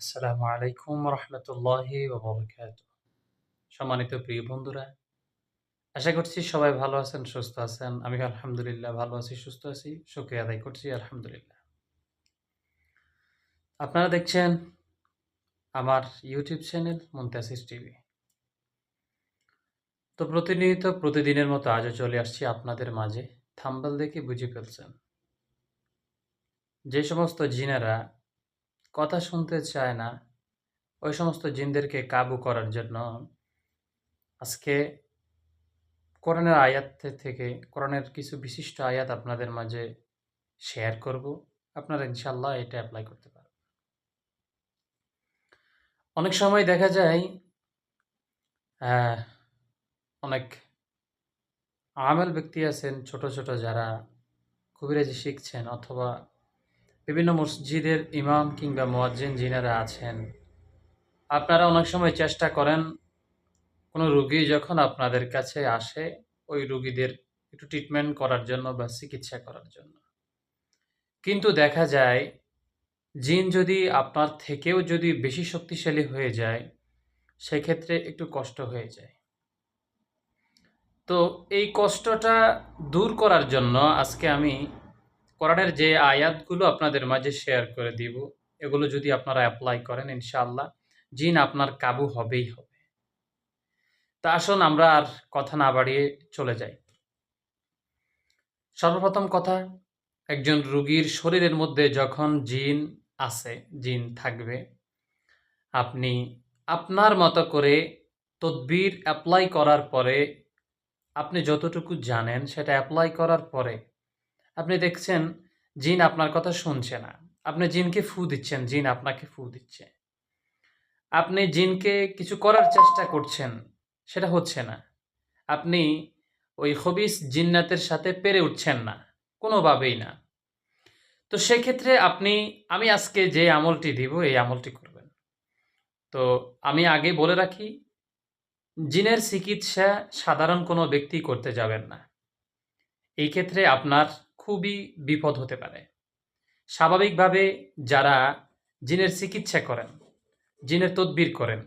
আসসালামু আলাইকুম রহমতুল্লাহি ওবরকাত সম্মানিত প্রিয় বন্ধুরা, আশা করছি সবাই ভালো আছেন, সুস্থ আছেন। আমি আলহামদুলিল্লাহ ভালো আছি, সুস্থ আছি। শুক্রিয়া আদায় করছি, আলহামদুলিল্লাহ। আপনারা দেখছেন আমার ইউটিউব চ্যানেল মুন্তাসিস টিভি তো প্রতিনিয়ত প্রতিদিনের মতো আজও চলে আসছি আপনাদের মাঝে। থাম্বাল দেখে বুঝে ফেলছেন। যে সমস্ত জিনারা কথা শুনতে চায় না। ওই সমস্ত জিনদেরকে কাবু করার জন্য আজকে কোরআনের আয়াত থেকে, কোরআনের কিছু বিশিষ্ট আয়াত আপনাদের মাঝে শেয়ার করব। আপনারা ইনশাল্লাহ এটা অ্যাপ্লাই করতে পারবেন। অনেক সময় দেখা যায় অনেক আমেল ব্যক্তি আছেন, ছোট ছোট যারা কবিরাজি শিখছেন অথবা বিভিন্ন মসজিদের ইমাম কিংবা মোয়াজ্জিন যিনারা আছেন, আপনারা অনেক সময় চেষ্টা করেন কোনো রুগী যখন আপনাদের কাছে আসে, ওই রুগীদের একটু ট্রিটমেন্ট করার জন্য বা চিকিৎসা করার জন্য। কিন্তু দেখা যায়, জিন যদি আপনার থেকেও যদি বেশি শক্তিশালী হয়ে যায়, সেক্ষেত্রে একটু কষ্ট হয়ে যায়। তো এই কষ্টটা দূর করার জন্য আজকে আমি কোরআনের যে আয়াতগুলো আপনাদের মাঝে শেয়ার করে দিব, এগুলো যদি আপনারা অ্যাপ্লাই করেন, ইনশাআল্লাহ জিন আপনার কাবু হবেই হবে। তা আসুন আমরা আর কথা না বাড়িয়ে চলে যাই। সর্বপ্রথম কথা, একজন রুগীর শরীরের মধ্যে যখন জিন আছে, জিন থাকবে, আপনি আপনার মতো করে তদবির অ্যাপ্লাই করার পরে, আপনি যতটুকু জানেন সেটা অ্যাপ্লাই করার পরে আপনি দেখছেন, জিন আপনার কথা শুনছে না। আপনি জিনকে ফু দিচ্ছেন, জিন আপনাকে ফু দিচ্ছে। আপনি জিনকে কিছু করার চেষ্টা করছেন, সেটা হচ্ছে না। আপনি ওই হবিস জিন্নাতের সাথে পেরে উঠছেন না, কোনোভাবেই না। তো সেক্ষেত্রে আপনি, আমি আজকে যে আমলটি দিব, এই আমলটি করবেন। তো আমি আগে বলে রাখি, জিনের চিকিৎসা সাধারণ কোনো ব্যক্তি করতে যাবেন না। এই ক্ষেত্রে আপনার খুবই বিপদ হতে পারে। স্বাভাবিকভাবে যারা জিনের চিকিৎসা করেন, জিনের তদবির করেন,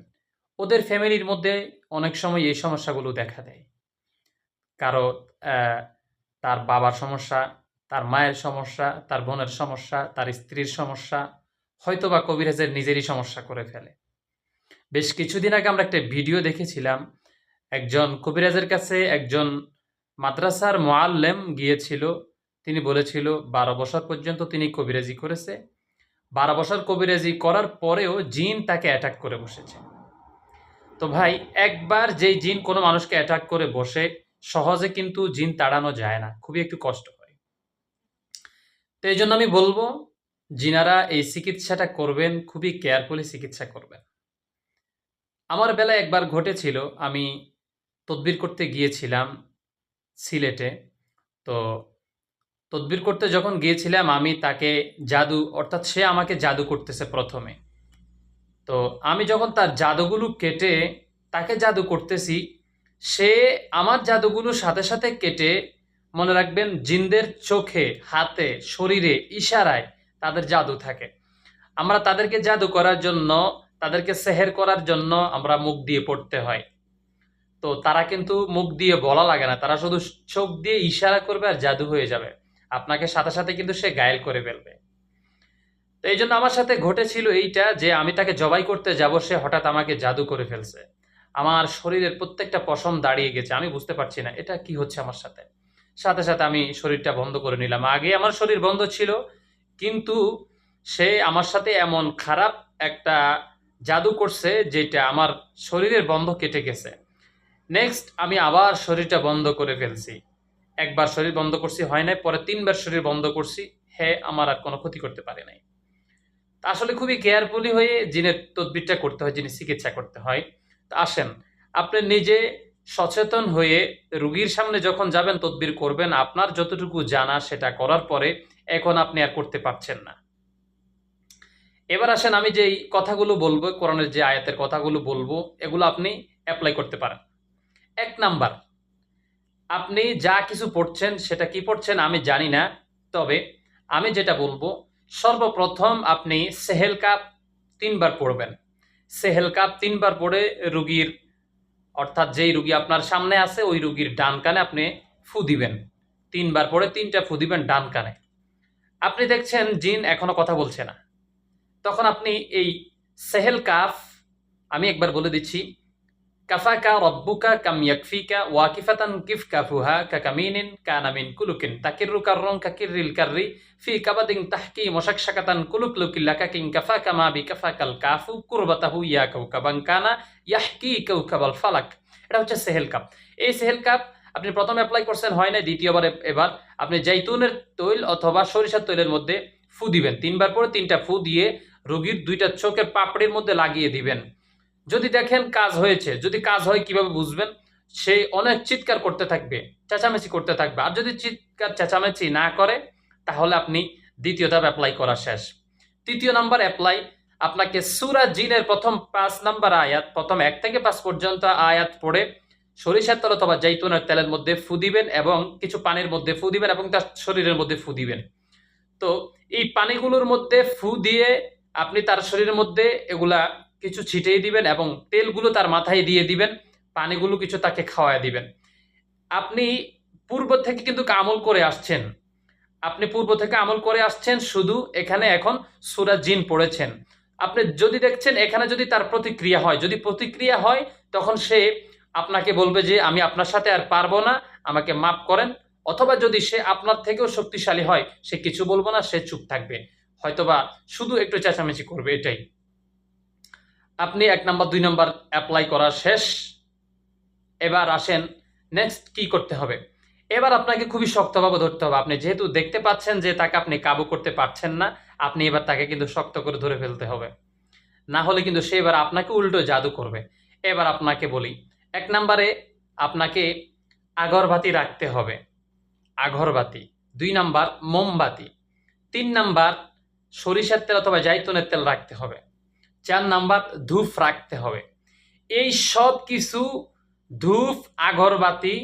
ওদের ফ্যামিলির মধ্যে অনেক সময় এই সমস্যাগুলো দেখা দেয়। কারও তার বাবার সমস্যা, তার মায়ের সমস্যা, তার বোনের সমস্যা, তার স্ত্রীর সমস্যা, হয়তোবা কবিরাজের নিজেরই সমস্যা করে ফেলে। বেশ কিছুদিন আগে আমরা একটা ভিডিও দেখেছিলাম, একজন কবিরাজের কাছে একজন মাদ্রাসার মোয়াল্লেম গিয়েছিল তিনি বলেছিল, বারো বছর পর্যন্ত তিনি কবিরাজি করেছে। বারো বছর কবিরাজি করার পরেও জিন তাকে অ্যাটাক করে বসেছে। তো ভাই, একবার যেই জিন কোনো মানুষকে অ্যাটাক করে বসে, সহজে কিন্তু জিন তাড়ানো যায় না। খুবই একটু কষ্ট হয় তো এই জন্য আমি বলব, জিনারা এই চিকিৎসাটা করবেন, খুবই কেয়ারফুলি চিকিৎসা করবেন। আমার বেলায় একবার ঘটেছিল, আমি তদবির করতে গিয়েছিলাম সিলেটে। তো তদবির করতে যখন গিয়েছিলাম, আমি তাকে জাদু, অর্থাৎ সে আমাকে জাদু করতেছে প্রথমে। তো আমি যখন তার জাদুগুলো কেটে তাকে জাদু করতেছি, সে আমার জাদুগুলো সাথে সাথে কেটে, মনে রাখবেন, জিনদের চোখে, হাতে, শরীরে, ইশারায় তাদের জাদু থাকে। আমরা তাদেরকে জাদু করার জন্য, তাদেরকে সেহের করার জন্য আমরা মুখ দিয়ে পড়তে হয়। তো তারা কিন্তু মুখ দিয়ে বলা লাগে না, তারা শুধু চোখ দিয়ে ইশারা করবে আর জাদু হয়ে যাবে। আপনাকে সাথে সাথে কিন্তু সে গায়েল করে ফেলবে। তো এই জন্য আমার সাথে ঘটেছিল এইটা যে আমি তাকে জবাই করতে যাব, সে হঠাৎ আমাকে জাদু করে ফেলছে। আমার শরীরের প্রত্যেকটা পশম দাঁড়িয়ে গেছে, আমি বুঝতে পারছি না এটা কি হচ্ছে আমার সাথে। সাথে সাথে আমি শরীরটা বন্ধ করে নিলাম। আগে আমার শরীর বন্ধ ছিল, কিন্তু সে আমার সাথে এমন খারাপ একটা জাদু করছে যেটা আমার শরীরের বন্ধ কেটে গেছে। নেক্সট আমি আবার শরীরটা বন্ধ করে ফেলছি। একবার শরীর বন্ধ করছি, হয় নাই, পরে তিনবার শরীর বন্ধ করছি হ্যাঁ আমার আর কোনো ক্ষতি করতে পারে নাই। তা আসলে খুবই কেয়ারফুলি হয়ে জিনের তদবিরটা করতে হয় জিনিস চিকিৎসা করতে হয়। তা আসেন, আপনি নিজে সচেতন হয়ে রুগীর সামনে যখন যাবেন, তদবির করবেন, আপনার যতটুকু জানা সেটা করার পরে এখন আপনি আর করতে পারছেন না। এবার আসেন, আমি যে কথাগুলো বলব, কোরআনের যে আয়াতের কথাগুলো বলব, এগুলো আপনি অ্যাপ্লাই করতে পারেন। এক নাম্বার আপনি যা কিছু পড়ছেন, সেটা কি পড়ছেন আমি জানি না, তবে আমি যেটা বলব, সর্বপ্রথম আপনি সেহেল কাপ তিনবার পড়বেন। সেহেল কাপ তিনবার পড়ে রুগীর, অর্থাৎ যেই রুগী আপনার সামনে আছে, ওই রুগীর ডান কানে আপনি ফু দিবেন। তিনবার পড়ে তিনটা ফু দিবেন ডান কানে। আপনি দেখছেন জিন এখনও কথা বলছে না। তখন আপনি এই সেহেল কাফ, আমি একবার বলে দিচ্ছি কাফাকা রব্বুকা কাম ইয়াকফিকা ওয়াকিফাতান কিফ কাফুহা কাকামিনিন কানামিন কুলুকিন তাকিরু কাররং কাকিরিল কাররি ফি কাবাদিন তাহকি মোশাকশাকাতান কুলুক লুকিল্লা কাকিং কাফা কামা বি কাফু কুরবাতাহু ইয়া কাউকাবান কানা ইয়াহকি কাউকাবাল ফালাক এটা হচ্ছে সেহেল কাপ। এই সেহেল কাপ আপনি প্রথমে অ্যাপ্লাই করছেন, হয় না দ্বিতীয়বার এবার আপনি জৈতুনের তৈল অথবা সরিষার তৈলের মধ্যে ফু দিবেন। তিনবার পরে তিনটা ফু দিয়ে রোগীর দুইটা চোখের পাপড়ির মধ্যে লাগিয়ে দিবেন। যদি দেখেন কাজ হয়েছে, যদি কাজ হয় কীভাবে বুঝবেন? সে অনেক চিৎকার করতে থাকবে, চেঁচামেচি করতে থাকবে। আর যদি চিৎকার চেঁচামেচি না করে, তাহলে আপনি দ্বিতীয় ধাপ অ্যাপ্লাই করা শেষ। তৃতীয় নাম্বার অ্যাপ্লাই আপনাকে সুরা জিনের প্রথম পাঁচ নাম্বার আয়াত, প্রথম এক থেকে পাঁচ পর্যন্ত আয়াত পড়ে সরিষার তেল অথবা জৈতুনের তেলের মধ্যে ফু দিবেন এবং কিছু পানির মধ্যে ফু দিবেন এবং তার শরীরের মধ্যে ফু দিবেন। তো এই পানিগুলোর মধ্যে ফু দিয়ে আপনি তার শরীরের মধ্যে এগুলা কিছু ছিটিয়ে দিবেন এবং তেলগুলো তার মাথায় দিয়ে দিবেন, পানিগুলো কিছু তাকে খাওয়ায় দিবেন। আপনি পূর্ব থেকে কিন্তু আমল করে আসছেন। আপনি পূর্ব থেকে আমল করে আসছেন শুধু এখানে এখন সুরা জিন পড়েছেন। আপনি যদি দেখছেন এখানে যদি তার প্রতিক্রিয়া হয়, যদি প্রতিক্রিয়া হয়, তখন সে আপনাকে বলবে যে, আমি আপনার সাথে আর পারব না, আমাকে মাফ করেন। অথবা যদি সে আপনার থেকেও শক্তিশালী হয়, সে কিছু বলব না, সে চুপ থাকবে। হয়তোবা শুধু একটু চেঁচামেচি করবে এটাই। আপনি এক নাম্বার, দুই নাম্বার অ্যাপ্লাই করা শেষ। এবার আসেন নেক্সট কি করতে হবে? এবার আপনাকে খুবই শক্তভাবে ধরতে হবে। আপনি যেহেতু দেখতে পাচ্ছেন যে তাকে আপনি কাবু করতে পারছেন না, আপনি এবার তাকে কিন্তু শক্ত করে ধরে ফেলতে হবে। না হলে কিন্তু সে এবার আপনাকে উল্টো জাদু করবে। এবার আপনাকে বলি, এক নম্বরে আপনাকে আগরবাতি রাখতে হবে। আগরবাতি। দুই নাম্বার, মোমবাতি। তিন নাম্বার, সরিষার তেল অথবা জাইতুনের তেল রাখতে হবে। চার নাম্বার ধূপ রাখতে হবে। এই সব কিছু ধূপ, আগরবাতি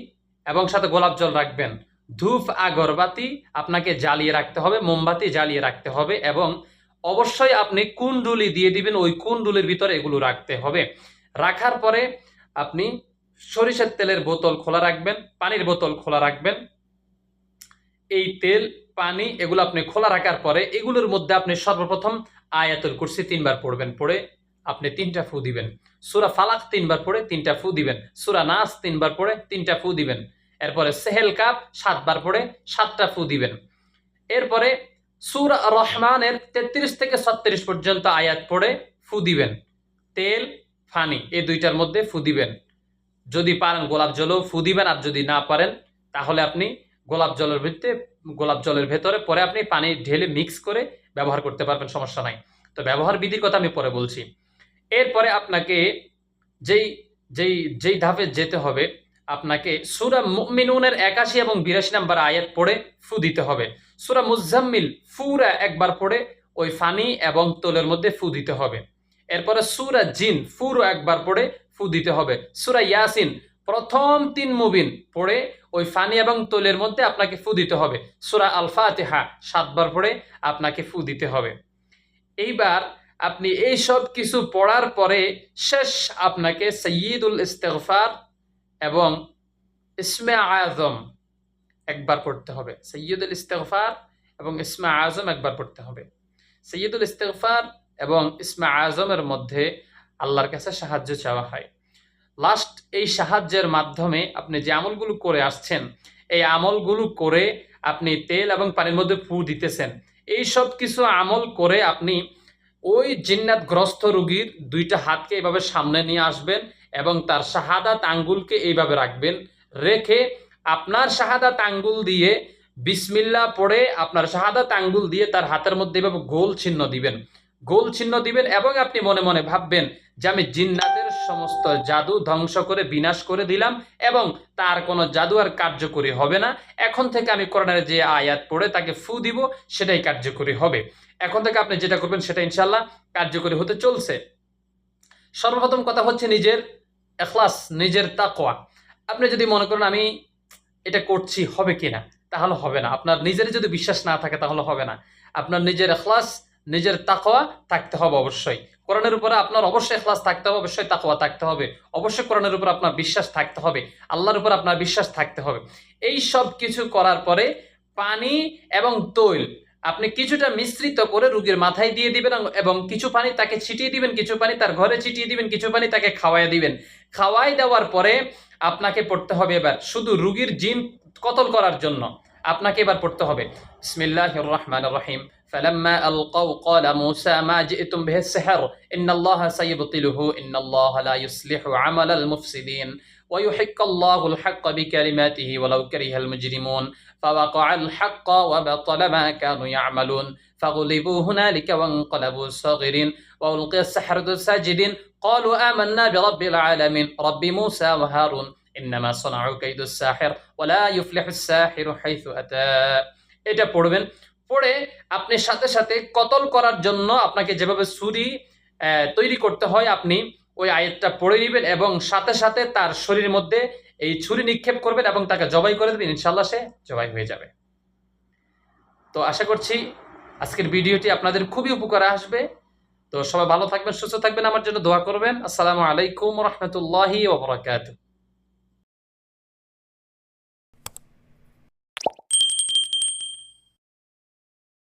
এবং সাথে গোলাপ জল রাখবেন। ধূপ, আগরবাতি আপনাকে জ্বালিয়ে রাখতে হবে, মোমবাতি জ্বালিয়ে রাখতে হবে এবং অবশ্যই আপনি কুণ্ডুলি দিয়ে দিবেন, ওই কুণ্ডুলির ভিতরে এগুলো রাখতে হবে। রাখার পরে আপনি সরিষার তেলের বোতল খোলা রাখবেন, পানির বোতল খোলা রাখবেন। এই তেল, পানি এগুলো আপনি খোলা রাখার পরে এগুলোর মধ্যে আপনি সর্বপ্রথম আয়াতুল কুরসি তিনবার পড়বেন, পড়ে আপনি তিনটা ফু দিবেন। সুরা ফালাক তিনবার পড়ে তিনটা ফু দিবেন। সুরা নাস তিনবার পড়ে তিনটা ফু দিবেন। এরপরে সেহেল কাপ সাতবার পড়ে সাতটা ফু দিবেন। এরপরে সুরা রহমানের তেত্রিশ থেকে ছত্রিশ পর্যন্ত আয়াত পড়ে ফু দিবেন। তেল, ফানি, এই দুইটার মধ্যে ফু দিবেন। যদি পারেন গোলাপ জলও ফু দিবেন, আর যদি না পারেন, তাহলে আপনি গোলাপ জলের ভিতরে গোলাপ জলের ভেতরে পরে আপনি পানি ঢেলে মিক্স করে ব্যবহার করতে পারবেন, সমস্যা নাই। তো ব্যবহার বিধির কথা আমি পরে বলছি। এরপরে আপনাকে যেই যেই যেই ধাপে যেতে হবে, আপনাকে সুরা মুমিনুনের একাশি এবং বিরাশি নাম্বার আয়াত পড়ে ফু দিতে হবে। সুরা মুজাম্মিল ফুরা একবার পড়ে ওই ফানি এবং তোলের মধ্যে ফু দিতে হবে। এরপরে সুরা জিন ফুরো একবার পড়ে ফু দিতে হবে। সুরা ইয়াসিন প্রথম তিন মুবিন পড়ে ওই ফানি এবং তোলের মধ্যে আপনাকে ফু দিতে হবে। সুরা আল ফাতিহা সাতবার পড়ে আপনাকে ফু দিতে হবে। এইবার আপনি এই সব কিছু পড়ার পরে শেষ আপনাকে সৈয়দুল ইস্তেগফার এবং ইসমে আজম একবার পড়তে হবে। সৈয়দুল ইস্তেগফার এবং ইসমে আজম একবার পড়তে হবে। সৈয়দুল ইস্তেগফার এবং ইসমে আজমের মধ্যে আল্লাহর কাছে সাহায্য চাওয়া হয়। লাস্ট এই সাহায্যের মাধ্যমে আপনি যে আমলগুলো করে আসছেন, এই আমলগুলো করে আপনি তেল এবং পানির মধ্যে ফু দিতেছেন। এই সব কিছু আমল করে আপনি ওই জিন্নাতগ্রস্ত রুগীর দুইটা হাতকে এইভাবে সামনে নিয়ে আসবেন এবং তার শাহাদাত আঙ্গুলকে এইভাবে রাখবেন। রেখে আপনার শাহাদাত আঙ্গুল দিয়ে বিসমিল্লা পড়ে আপনার শাহাদাত আঙ্গুল দিয়ে তার হাতের মধ্যে এভাবে গোল চিহ্ন দিবেন। গোল চিহ্ন দিবেন এবং আপনি মনে মনে ভাববেন যে আমি জিন্নাতের সমস্ত জাদু ধ্বংস করে বিনাশ করে দিলাম এবং তার কোনো জাদু আর কার্যকরী হবে না। এখন থেকে আমি করোনার যে আয়াত পড়ে তাকে ফু দিব, সেটাই কার্যকরী হবে। এখন থেকে আপনি যেটা করবেন সেটা ইনশাল্লাহ কার্যকরী হতে চলছে। সর্বপ্রথম কথা হচ্ছে নিজের এখলাস, নিজের তাকোয়া আপনি যদি মনে করেন আমি এটা করছি হবে কিনা তাহলে হবে না। আপনার নিজের যদি বিশ্বাস না থাকে তাহলে হবে না। আপনার নিজের এখলাস, নিজের তাকোয়া থাকতে হবে অবশ্যই। কোরআনের উপরে আপনার অবশ্যই এখলাস থাকতে হবে, অবশ্যই তাকওয়া থাকতে হবে, অবশ্যই কোরআনের উপর আপনার বিশ্বাস থাকতে হবে, আল্লাহর উপর আপনার বিশ্বাস থাকতে হবে। এই সব কিছু করার পরে পানি এবং তৈল, আপনি কিছুটা মিশ্রিত করে রুগীর মাথায় দিয়ে দিবেন এবং- কিছু পানি তাকে ছিটিয়ে দিবেন, কিছু পানি তার ঘরে ছিটিয়ে দিবেন, কিছু পানি তাকে খাওয়াই দিবেন। খাওয়াই দেওয়ার পরে আপনাকে পড়তে হবে এবার শুধু রুগীর জিন কতল করার জন্য। আপনাকে এবার পড়তে হবে। বিসমিল্লাহির রহমানির রহিম। فلما ألقوا قال موسى ما جئتم به السحر إن الله سيبطله إن الله لا يصلح عمل المفسدين ويحق الله الحق بكلماته ولو كره المجرمون فوقع الحق وبطل ما كانوا يعملون فغلبوا هنالك وانقلبوا صاغرين وألقي السحرة ساجدين قالوا آمنا برب العالمين رب موسى وهارون إنما صنعوا كيد الساحر ولا يفلح الساحر حيث أتى এটা পড়বেন পড়ে আপনি সাথে সাথে কতল করার জন্য আপনাকে যেভাবে ছুরি তৈরি করতে হয়, আপনি ওই আয়াতটা পড়ে নেবেন এবং সাথে সাথে তার শরীরের মধ্যে এই ছুরি নিক্ষেপ করবেন এবং তাকে জবাই করে দেবেন ইনশাল্লাহ সে জবাই হয়ে যাবে। তো আশা করছি আজকের ভিডিওটি আপনাদের খুবই উপকারে আসবে। তো সবাই ভালো থাকবেন, সুস্থ থাকবেন, আমার জন্য দোয়া করবেন। আসসালামু আলাইকুম রহমতুল্লাহি ওবরাকাতুহ